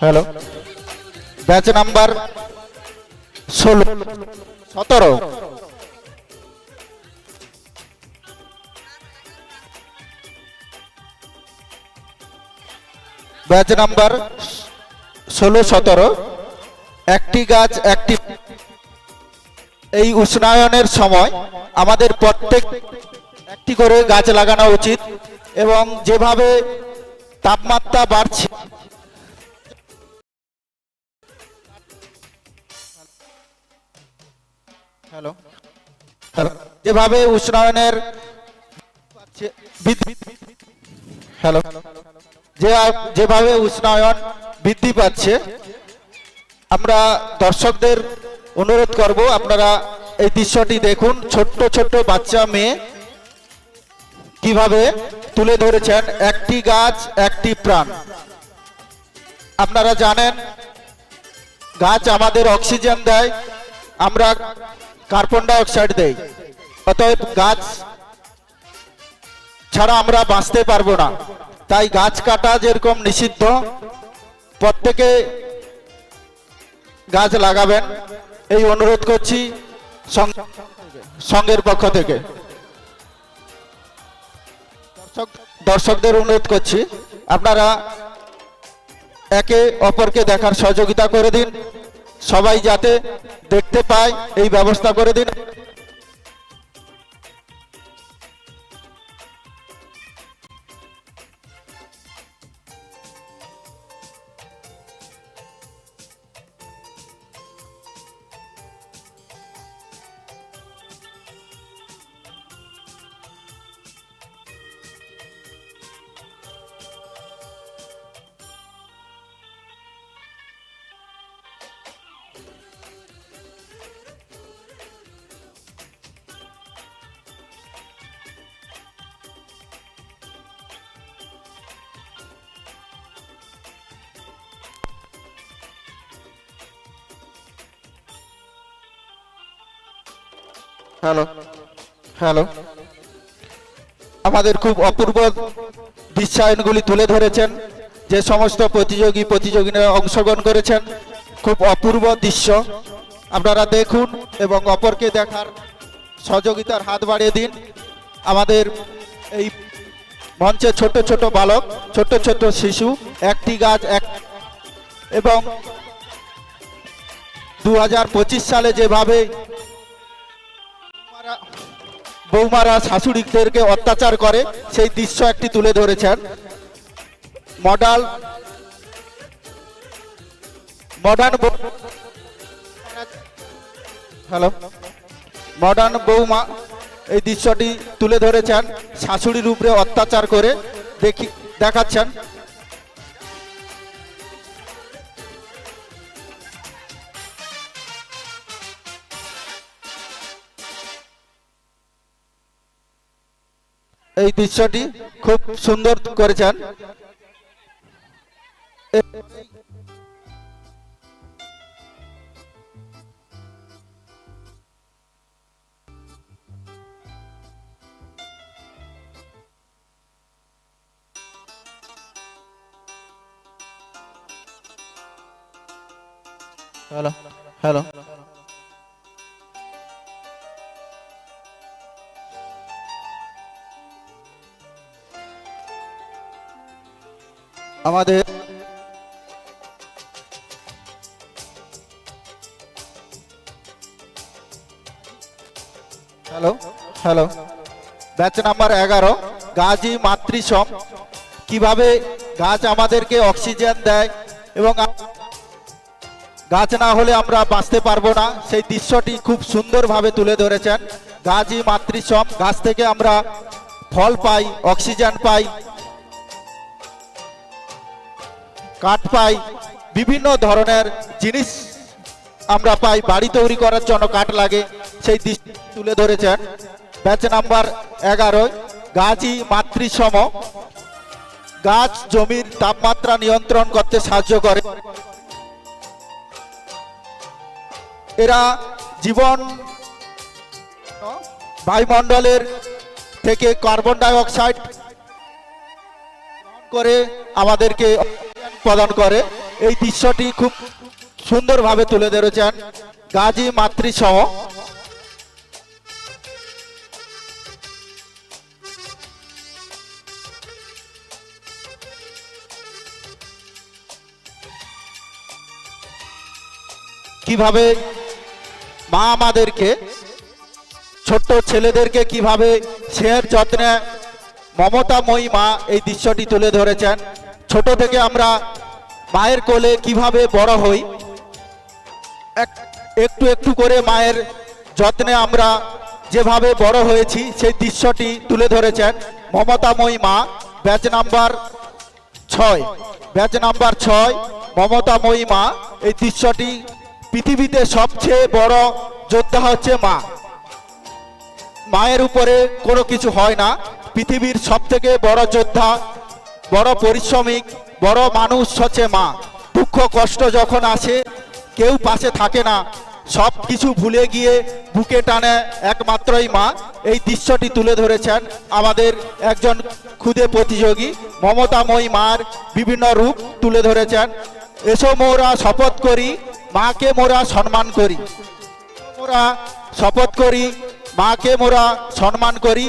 Hello batch number ষোলো। সতেরো। Batch number ষোলো, সতেরো। একটি গাছ, একটি এই উষ্ণায়নের সময় আমাদের প্রত্যেক একটি করে গাছ লাগানো উচিত এবং যেভাবে তাপমাত্রা বাড়ছে হ্যালো। যেভাবে উষ্ণায়নের হ্যালো। যেভাবে উষ্ণায়ন বৃদ্ধি পাচ্ছে, আমরা দর্শকদের অনুরোধ করব, আপনারা এই দৃশ্যটি দেখুন। ছোট্ট ছোট্ট বাচ্চা মেয়ে কীভাবে তুলে ধরেছেন, একটি গাছ, একটি প্রাণ। আপনারা জানেন, গাছ আমাদের অক্সিজেন দেয়। আমরা কার্বন ডাইঅক্সাইড দেয় অতএব গাছ ছাড়া আমরা বাঁচতে পারব না। তাই গাছ কাটা যেরকম নিষিদ্ধ, প্রত্যেকে গাছ লাগাবেন। এই অনুরোধ করছি সংঘের পক্ষ থেকে। দর্শকদের অনুরোধ করছি, আপনারা একে অপরকে দেখার সহযোগিতা করে দিন। সবাই যাতে দেখতে পায় এই ব্যবস্থা করে দিন। Hello hello. আমাদের খুব অপূর্ব বিশ্বায়নগুলি তুলে ধরেছেন, যে সমস্ত প্রতিযোগী প্রতিযোগিতা অংশগ্রহণ করেছেন। খুব অপূর্ব দৃশ্য। আপনারা দেখুন এবং অপরকে দেখার সহযোগিতার হাত বাড়িয়ে দিন। আমাদের এই মঞ্চে ছোট ছোট বালক, ছোট ছোট শিশু, একটি গাছ, এক এবং দু হাজার পঁচিশ সালে যেভাবে বৌমারা শাশুড়িদেরকে অত্যাচার করে, সেই দৃশ্য একটি তুলে ধরেছেন। Modal modern hello? মডার্ন বৌমা এই দৃশ্যটি তুলে ধরেছেন, শাশুড়ির উপরে অত্যাচার করে দেখি দেখাচ্ছেন। এই দৃশ্যটি খুব সুন্দর করেছেন। Hello hello. আমাদের হ্যালো হ্যালো ব্যাচ নাম্বার এগারো গাছই মাতৃসম। কীভাবে গাছ আমাদেরকে অক্সিজেন দেয় এবং গাছ না হলে আমরা বাঁচতে পারব না, সেই দৃশ্যটি খুব সুন্দরভাবে তুলে ধরেছেন। গাছই মাতৃসম, গাছ থেকে আমরা ফল পাই, অক্সিজেন পাই। কাঠ পাই, বিভিন্ন ধরনের জিনিস আমরা পাই, বাড়ি তৈরি করার জন্য কাঠ লাগে, সেই দৃশ্য তুলে ধরেছেন। ব্যাচ নাম্বার এগারো গাছই মাতৃসম। গাছ জমির তাপমাত্রা নিয়ন্ত্রণ করতে সাহায্য করে। এরা জীবন বায়ুমণ্ডলের থেকে কার্বন ডাই অক্সাইড করে আমাদেরকে প্রদান করে। এই দৃশ্যটি খুব সুন্দরভাবে তুলে ধরেছেন গাজী মাতৃসহ কীভাবে মা আমাদেরকে, ছোট্ট ছেলেদেরকে কীভাবে সের যত্নে মমতাময়ী মা এই দৃশ্যটি তুলে ধরেছেন ছোট থেকে আমরা মায়ের কোলে কীভাবে বড় হই, এক- একটু একটু করে মায়ের যত্নে আমরা যেভাবে বড় হয়েছি, সেই দৃশ্যটি তুলে ধরেছেন মমতাময়ী মা, ব্যাচ নাম্বার ছয়। ব্যাচ নাম্বার ছয়, মমতাময়ী মা, এই দৃশ্যটি পৃথিবীতে সবচেয়ে বড় যোদ্ধা হচ্ছে মা। মায়ের উপরে কোনো কিছু হয় না, পৃথিবীর সবথেকে বড় যোদ্ধা বড় পরিশ্রমিক, বড় মানুষ হচ্ছে মা। দুঃখ, কষ্ট যখন আসে, কেউ পাশে থাকে না। সব কিছু ভুলে গিয়ে বুকে টানে একমাত্রই মা। এই দৃশ্যটি তুলে ধরেছেন আমাদের একজন ক্ষুদে প্রতিযোগী, মমতাময়ী মার বিভিন্ন রূপ তুলে ধরেছেন। এসো মোরা শপথ করি, মাকে মোরা সম্মান করি। মোরা শপথ করি, মাকে মোরা সম্মান করি।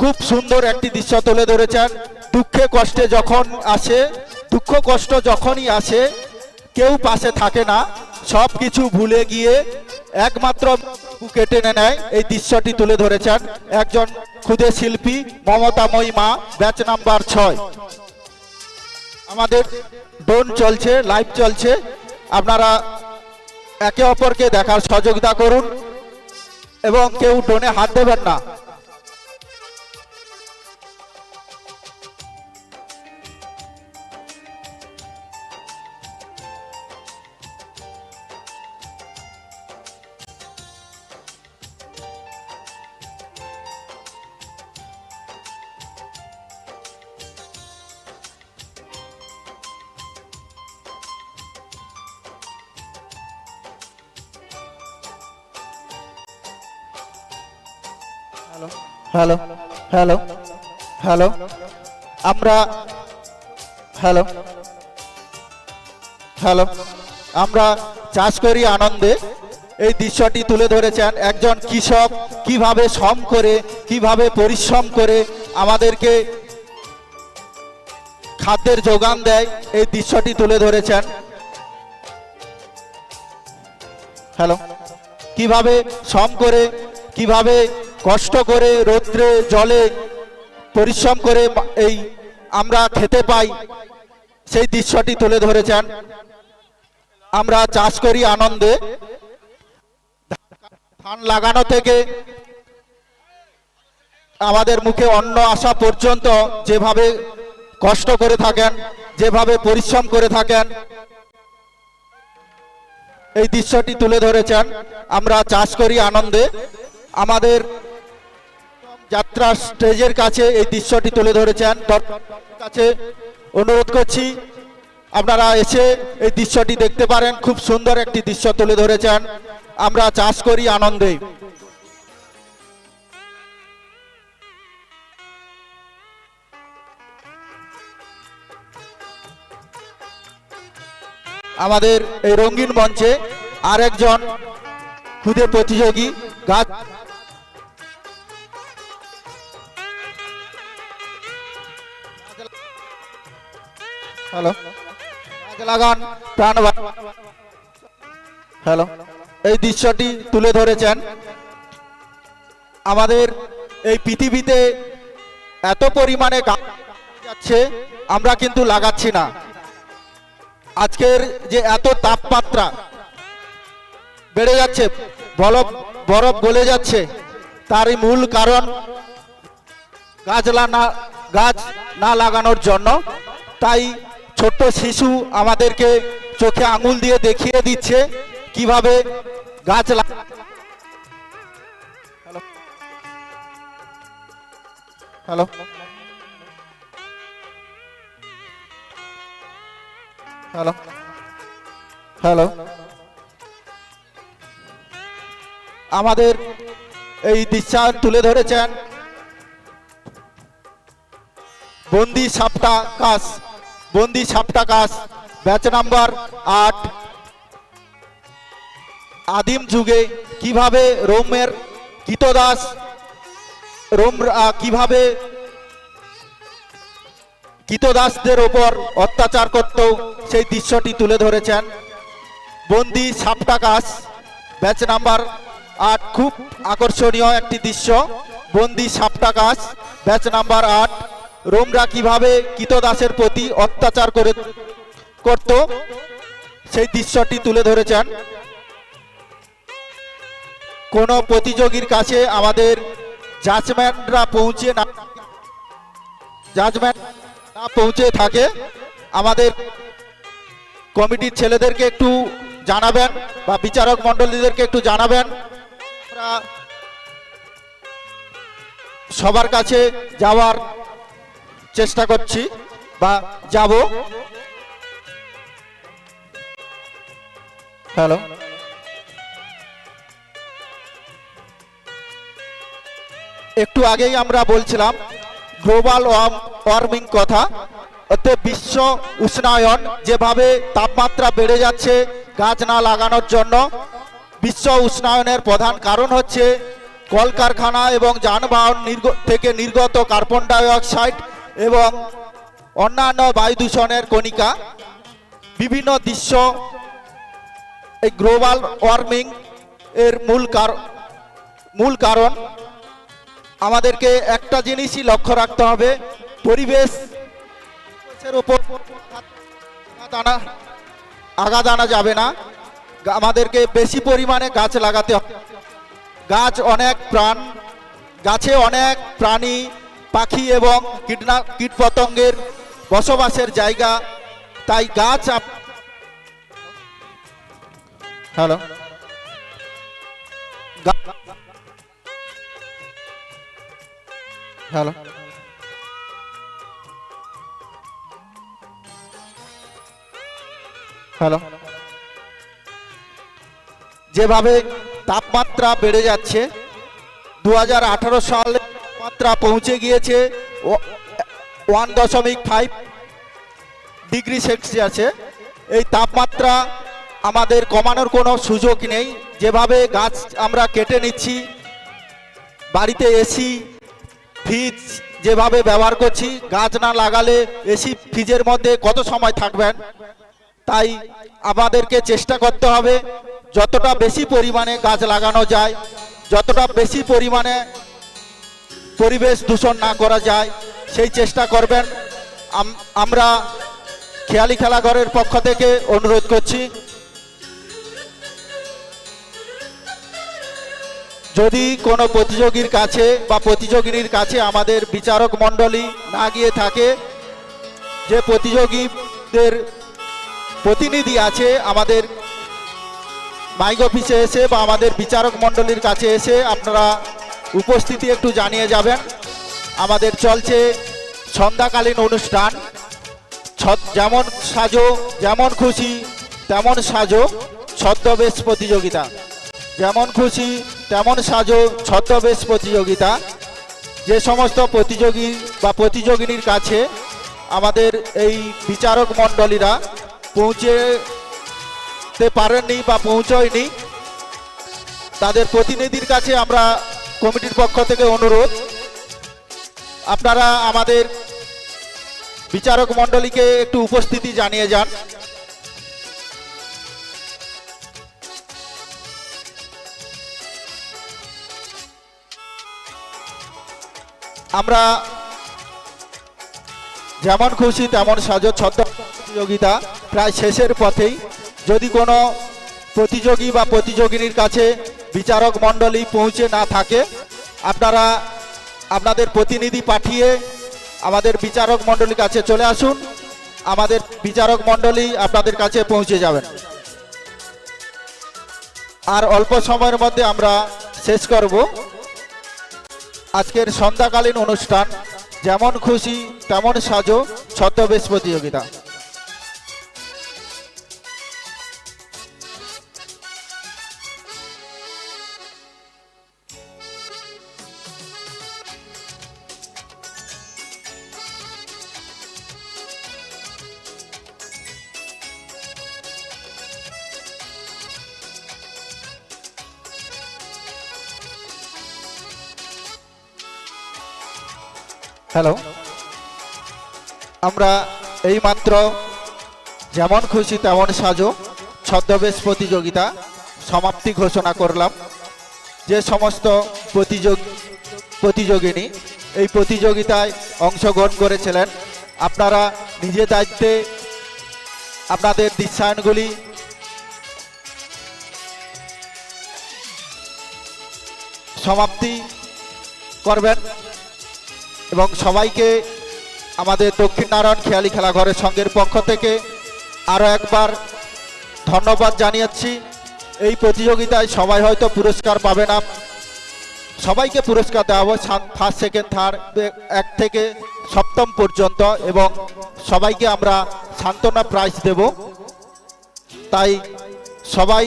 খুব সুন্দর একটি দৃশ্য তুলে ধরেছেন। দুঃখে কষ্টে যখন আসে, দুঃখ কষ্ট যখনই আসে, কেউ পাশে থাকে না। সব কিছু ভুলে গিয়ে একমাত্র বুকে টেনে নেয় এই দৃশ্যটি তুলে ধরেছেন একজন ক্ষুদে শিল্পী মমতাময়ী মা, ব্যাচ নাম্বার ছয়। আমাদের ডোন চলছে, লাইভ চলছে। আপনারা একে অপরকে দেখার সহযোগিতা করুন এবং কেউ ডোনে হাত দেবেন না। হ্যালো হ্যালো হ্যালো আমরা হ্যালো হ্যালো আমরা চাষ করি আনন্দে। এই দৃশ্যটি তুলে ধরেছেন একজন কৃষক, কীভাবে শ্রম করে, কীভাবে পরিশ্রম করে আমাদেরকে খাদ্যের যোগান দেয়, এই দৃশ্যটি তুলে ধরেছেন। হ্যালো কীভাবে শ্রম করে, কীভাবে কষ্ট করে রৌদ্রে, জলে পরিশ্রম করে এই আমরা খেতে পাই, সেই দৃশ্যটি তুলে ধরেছেন। আমরা চাষ করি আনন্দে। ধান লাগানো থেকে আমাদের মুখে অন্ন আসা পর্যন্ত যেভাবে কষ্ট করে থাকেন, যেভাবে পরিশ্রম করে থাকেন, এই দৃশ্যটি তুলে ধরেছেন। আমরা চাষ করি আনন্দে। আমাদের যাত্রা স্টেজের কাছে এই দৃশ্যটি তুলে ধরেছেন। কাছে অনুরোধ করছি, আপনারা এসে এই দৃশ্যটি দেখতে পারেন। খুব সুন্দর একটি দৃশ্য তুলে ধরেছেন। আমরা চাষ করি আনন্দে। আমাদের এই রঙিন মঞ্চে আরেকজন খুদে প্রতিযোগী গাছ হ্যালো। লাগান প্রাণ হ্যালো। এই দৃশ্যটি তুলে ধরেছেন আমাদের এই পৃথিবীতে এত পরিমাণে যাচ্ছে, আমরা কিন্তু লাগাচ্ছি না। আজকের যে এত তাপমাত্রা বেড়ে যাচ্ছে বরফ বরফ গলে যাচ্ছে, তারই মূল কারণ গাছ না গাছ না লাগানোর জন্য। তাই ছোট্ট শিশু আমাদেরকে চোখে আঙুল দিয়ে দেখিয়ে দিচ্ছে কীভাবে গাছ হ্যালো। হ্যালো। হ্যালো। আমাদের এই দৃশ্যায়ন তুলে ধরেছেন। বন্দি সাপটা কাস বন্দি সাপটা কাস ব্যাচ নাম্বার আট। আদিম যুগে কীভাবে রোমের কীতদাস, রোম কীভাবে কীতদাসদের ওপর অত্যাচার করত, সেই দৃশ্যটি তুলে ধরেছেন বন্দি সাপটাকাস ব্যাচ নাম্বার আট। খুব আকর্ষণীয় একটি দৃশ্য, বন্দি সাপটাকাস ব্যাচ নাম্বার আট। রোমরা কীভাবে কীতদাসের প্রতি অত্যাচার করে করত, সেই দৃশ্যটি তুলে ধরেছেন। কোনো প্রতিযোগীর কাছে আমাদের জাজমেন্টরা পৌঁছে না জাজমেন্ট না পৌঁছে থাকে, আমাদের কমিটির ছেলেদেরকে একটু জানাবেন বা বিচারক মণ্ডলীদেরকে একটু জানাবেন। সবার কাছে যাওয়ার চেষ্টা করছি বা যাব। হ্যালো। একটু আগেই আমরা বলছিলাম, গ্লোবাল ওয়ার্মিং কথা। অতে বিশ্ব উষ্ণায়ন, যেভাবে তাপমাত্রা বেড়ে যাচ্ছে গাছ না লাগানোর জন্য। বিশ্ব উষ্ণায়নের প্রধান কারণ হচ্ছে কলকারখানা এবং যানবাহন থেকে নির্গত কার্বন ডাইঅক্সাইড এবং অন্যান্য বায়ু দূষণের কণিকা, বিভিন্ন দৃশ্য, এই গ্লোবাল ওয়ার্মিং এর মূল মূল কারণ। আমাদেরকে একটা জিনিসই লক্ষ্য রাখতে হবে, পরিবেশ আঘাত আনা আঘাত আনা যাবে না। আমাদেরকে বেশি পরিমাণে গাছ লাগাতে হবে। গাছ অনেক প্রাণ, গাছে অনেক প্রাণী পাখি এবং কীটনা, কীটপতঙ্গের বসবাসের জায়গা। তাই গাছ হ্যালো? হ্যালো? হ্যালো? যেভাবে তাপমাত্রা বেড়ে যাচ্ছে দু সালে তাপমাত্রা পৌঁছে গিয়েছে। ওয়ান দশমিক ফাইভ ডিগ্রি সেলসিয়াসে। এই তাপমাত্রা আমাদের কমানোর কোনো সুযোগ নেই। যেভাবে গাছ আমরা কেটে নিচ্ছি, বাড়িতে এসি, ফ্রিজ যেভাবে ব্যবহার করছি, গাছ না লাগালে এসি, ফ্রিজের মধ্যে কত সময় থাকবেন? তাই আমাদেরকে চেষ্টা করতে হবে, যতটা বেশি পরিমাণে গাছ লাগানো যায়, যতটা বেশি পরিমাণে পরিবেশ দূষণ না করা যায়, সেই চেষ্টা করবেন। আম- আমরা খেয়ালি খেলাঘরের পক্ষ থেকে অনুরোধ করছি, যদি কোনো প্রতিযোগীর কাছে বা প্রতিযোগিনীর কাছে আমাদের বিচারক মণ্ডলী না গিয়ে থাকে, যে প্রতিযোগীদের প্রতিনিধি আছে আমাদের মাইক অফিসে এসে বা আমাদের বিচারক মণ্ডলীর কাছে এসে আপনারা উপস্থিতি একটু জানিয়ে যাবেন। আমাদের চলছে সন্ধ্যাকালীন অনুষ্ঠান। যেমন সাজো, যেমন খুশি, তেমন সাজো, ছদ্মবেশ প্রতিযোগিতা। যেমন খুশি, তেমন সাজো, ছদ্মবেশ প্রতিযোগিতা। যে সমস্ত প্রতিযোগী বা প্রতিযোগিনীর কাছে আমাদের এই বিচারক মণ্ডলীরা পৌঁছেতে পারেননি বা পৌঁছয়নি, তাদের প্রতিনিধির কাছে আমরা কমিটির পক্ষ থেকে অনুরোধ, আপনারা আমাদের বিচারক মণ্ডলীকে একটু উপস্থিতি জানিয়ে যান। আমরা যেমন খুশি তেমন সাজো, ছদ্ম প্রতিযোগিতা প্রায় শেষের পথেই। যদি কোনো প্রতিযোগী বা প্রতিযোগিনীর কাছে বিচারক মণ্ডলী পৌঁছে না থাকে। আপনারা আপনাদের প্রতিনিধি পাঠিয়ে আমাদের বিচারক মণ্ডলীর কাছে চলে আসুন। আমাদের বিচারক মণ্ডলী আপনাদের কাছে পৌঁছে যাবেন। আর অল্প সময়ের মধ্যে আমরা শেষ করব। আজকের সন্ধ্যাকালীন অনুষ্ঠান, যেমন খুশি, তেমন সাজো, ছদ্মবেশ প্রতিযোগিতা। হ্যালো আমরা এইমাত্র যেমন খুশি তেমন সাজো ছদ্মবেশ প্রতিযোগিতা সমাপ্তি ঘোষণা করলাম। যে সমস্ত প্রতিযোগ প্রতিযোগিনী এই প্রতিযোগিতায় অংশগ্রহণ করেছিলেন, আপনারা নিজে দায়িত্বে আপনাদের দৃশ্যায়নগুলি সমাপ্তি করবেন। এবং সবাইকে আমাদের দক্ষিণনারায়ণ খেয়ালি খেলা ঘরের সঙ্গের পক্ষ থেকে আরও একবার ধন্যবাদ জানিয়েছি। এই প্রতিযোগিতায় সবাই হয়তো পুরস্কার পাবে না। সবাইকে পুরস্কার দেওয়া হবে। ফার্স্ট সেকেন্ড থার্ড এক থেকে সপ্তম পর্যন্ত এবং সবাইকে আমরা সান্ত্বনা প্রাইজ দেব। তাই সবাই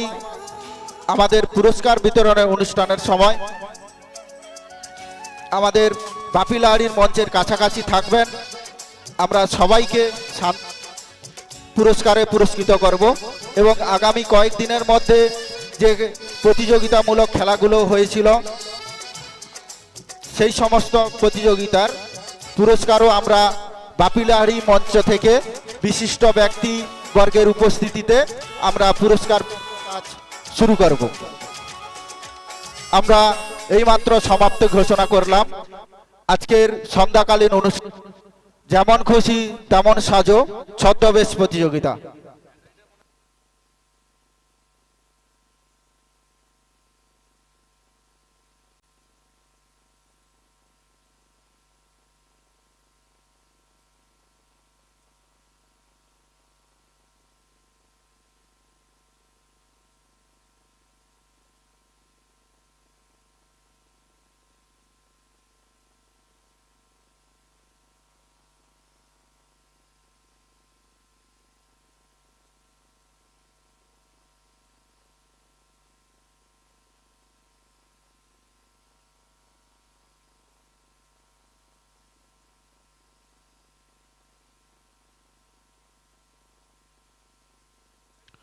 আমাদের পুরস্কার বিতরণের অনুষ্ঠানের সময় আমাদের বাপিলাহারির মঞ্চের কাছাকাছি থাকবেন। আমরা সবাইকে পুরস্কারে পুরস্কৃত করব এবং আগামী কয়েকদিনের মধ্যে যে প্রতিযোগিতামূলক খেলাগুলো হয়েছিল, সেই সমস্ত প্রতিযোগিতার পুরস্কারও আমরা বাপিলাহারি মঞ্চ থেকে বিশিষ্ট ব্যক্তি বর্গের উপস্থিতিতে আমরা পুরস্কার শুরু করব। আমরা এইমাত্র সমাপ্ত ঘোষণা করলাম। আজকের সন্ধ্যাকালীন অনুষ্ঠান যেমন খুশি তেমন সাজো। ছদ্মবেশ প্রতিযোগিতা।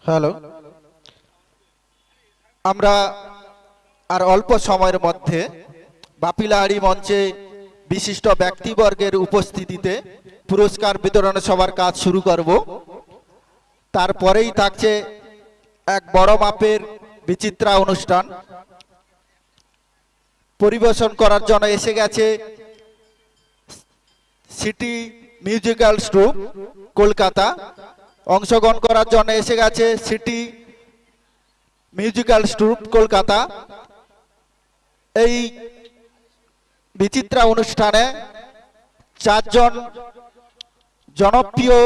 হ্যালো। আমরা আর অল্প সময়ের মধ্যে বাপিলাহারি মঞ্চে বিশিষ্ট ব্যক্তিবর্গের উপস্থিতিতে পুরস্কার বিতরণ সবার কাজ শুরু করব। তারপরেই থাকছে এক বড় মাপের বিচিত্রা অনুষ্ঠান। পরিবেশন করার জন্য এসে গেছে সিটি মিউজিক্যাল স্ট্রুপ কলকাতা। অংশগ্রহণ করার জন্য এসে গেছে সিটি মিউজিক্যাল স্ট্রুপ কলকাতা। এই বিচিত্রা অনুষ্ঠানে চারজন জনপ্রিয়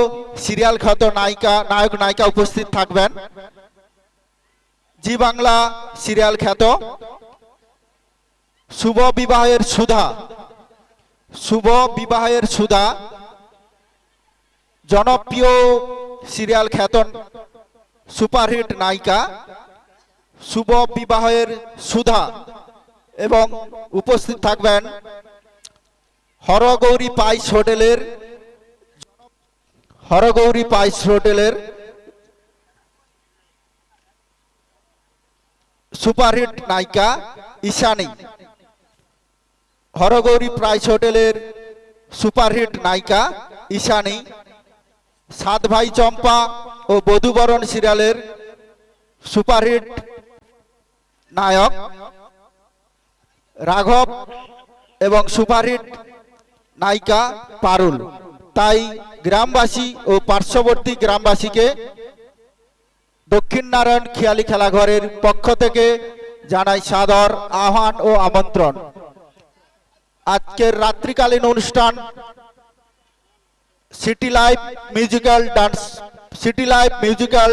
সিরিয়াল খ্যাত নায়িকা, নায়ক, নায়িকা উপস্থিত থাকবেন। জি বাংলা সিরিয়াল খ্যাত শুভ বিবাহের সুধা, শুভ বিবাহের সুধা, জনপ্রিয় সিরিয়াল খ্যাত সুপারহিট নায়িকা শুভ বিবাহের সুধা এবং উপস্থিত থাকবেন হরগৌরী পাইস হোটেলের, হরগৌরী পাইস হোটেলের সুপারহিট নায়িকা ঈশানী। হরগৌরী প্রাইস হোটেলের সুপারহিট নায়িকা ঈশানী। সাত ভাই চম্পা ও বধুবরণ সিরিয়ালের সুপারহিট নায়ক রাঘব এবং সুপারহিট নায়িকা পারুল। তাই গ্রামবাসী ও পার্শ্ববর্তী গ্রামবাসীকে দক্ষিণ নারায়ণ খেয়ালি খেলাঘরের পক্ষ থেকে জানাই সাদর আহ্বান ও আমন্ত্রণ। আজকের রাত্রিকালীন অনুষ্ঠান city life musical dance city life musical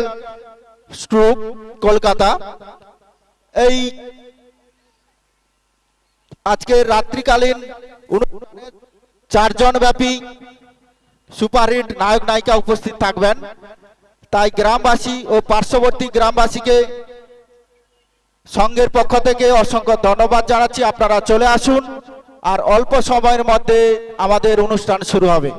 troupe Kolkata এই আজকের রাত্রিকালীন চারজন ব্যাপী সুপারহিট নায়ক নায়িকা উপস্থিত থাকবেন। তাই গ্রামবাসী ও পার্শ্ববর্তী গ্রামবাসীকে সংঘের পক্ষ থেকে অসংখ্য ধন্যবাদ জানাচ্ছি। আপনারা চলে আসুন, আর অল্প সময়ের মধ্যে আমাদের অনুষ্ঠান শুরু হবে।